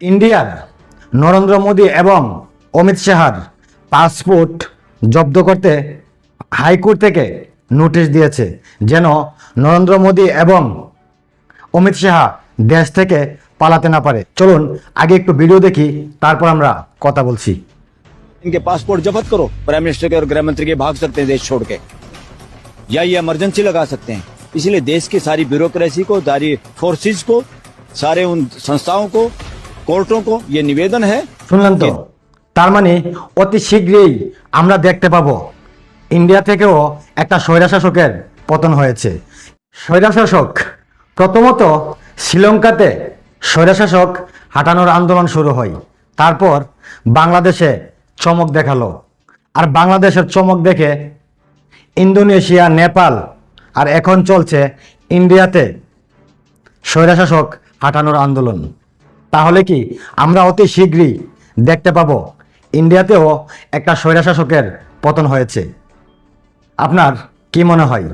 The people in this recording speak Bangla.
ইন্ডিয়ার নরেন্দ্র মোদী এবং অমিত শাহার পাসপোর্ট জব্দ করতে হাইকোর্ট থেকে নোটিশ দিয়েছে যেন নরেন্দ্র মোদী এবং অমিত শাহা দেশ থেকে পালাতে না পারে চলুন আগে একটু ভিডিও দেখি তারপর আমরা কথা বলছি इनके पासपोर्ट जब्त करो प्राइम मिनिस्टर के और गृह मंत्री के भाग सकते हैं देश छोड़ के या ये इमरजेंसी लगा सकते हैं इसलिए देश की सारी ब्यूरोक्रेसी को सारी फोर्सेस को सारे उन संस्थाओं को कोर्टों को ये निवेदन है শুনলেন তো তার মানে অতি শীঘ্রই আমরা দেখতে পাবো ইন্ডিয়া থেকেও একটা স্বৈরাশাসকের পতন হয়েছে স্বৈরাশাসক প্রথমত শ্রীলঙ্কাতে স্বৈরাশাসক হাঁটানোর আন্দোলন শুরু হয় তারপর বাংলাদেশে চমক দেখালো আর বাংলাদেশের চমক দেখে ইন্দোনেশিয়া নেপাল আর এখন চলছে ইন্ডিয়াতে স্বৈরাশাসক হাঁটানোর আন্দোলন তাহলে কি আমরা অতি শীঘ্রই দেখতে পাবো ইন্ডিয়াতেও একটা স্বৈরাশাসকের পতন হয়েছে। আপনার কি মনে হয়?